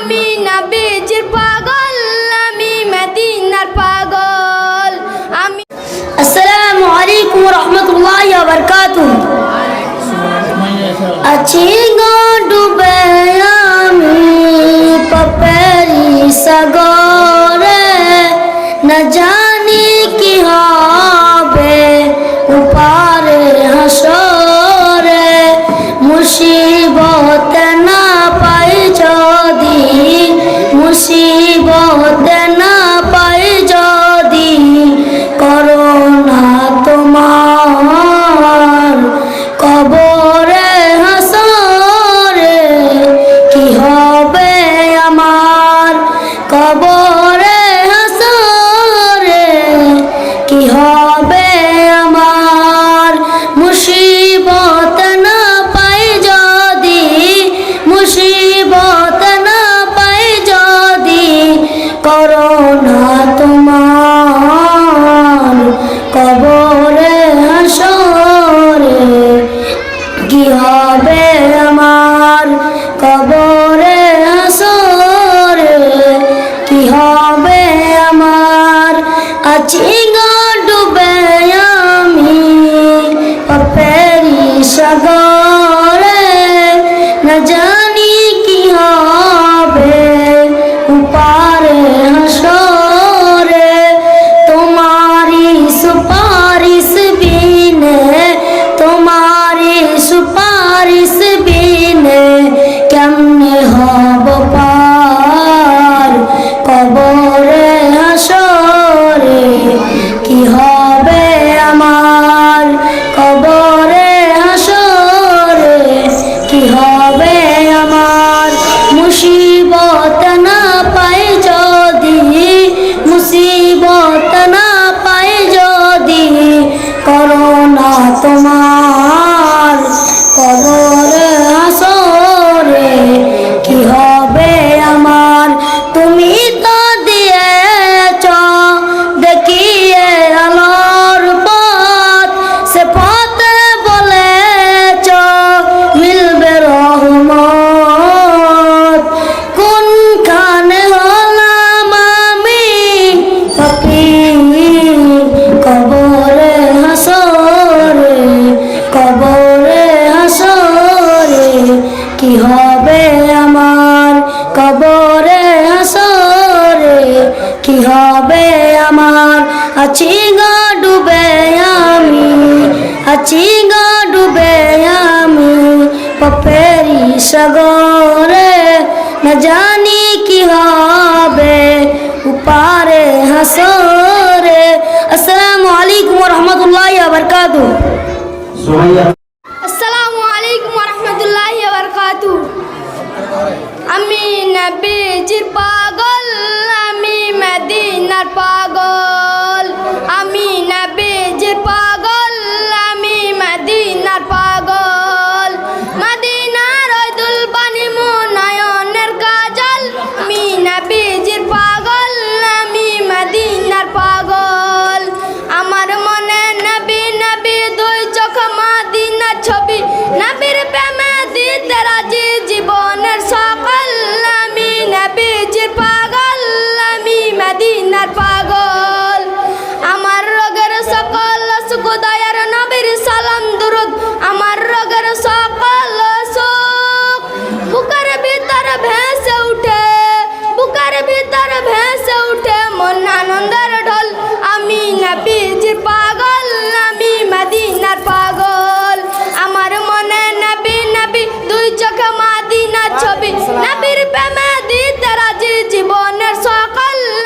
আমি নবীজির পাগল, আমি মদিনার পাগল। আমি আসসালামু আলাইকুম রহমতুল্লাহ বারকাতু আছি গো ডুবে আমি পপেরি সাগরে। না জানি কি হবে উপারে হাসরে মুসিবত মত cara কি হবে আমার? কবরে হাসরে কি হবে আমার? আছি গা ডুবে আমি, আছি গা ডুবে আমি, পপেরি সাগরে না জানি কি হবে, উপারে হাসরে। আসসালামু আলাইকুম রহমতুল্লাহ বরকাতু আসসালামু আলাইকুম রহমতুল্লাহ বরকাতু আমি নবীজির পাগল আমি মদিনার পাগল। আমি নবীজির পাগল, আমি মাদিনার পাগল। আমার রোগের সকল সুখ দয়ার নবীর সালাম দুরুদ। আমার রোগের সকল সুখ বুকের ভিতর ভেসে উঠে। বুকের ভিতর ভেসে উঠে মন আনন্দের ঢল। আমি নবীজির পাগল, আমি মাদিনার পাগল।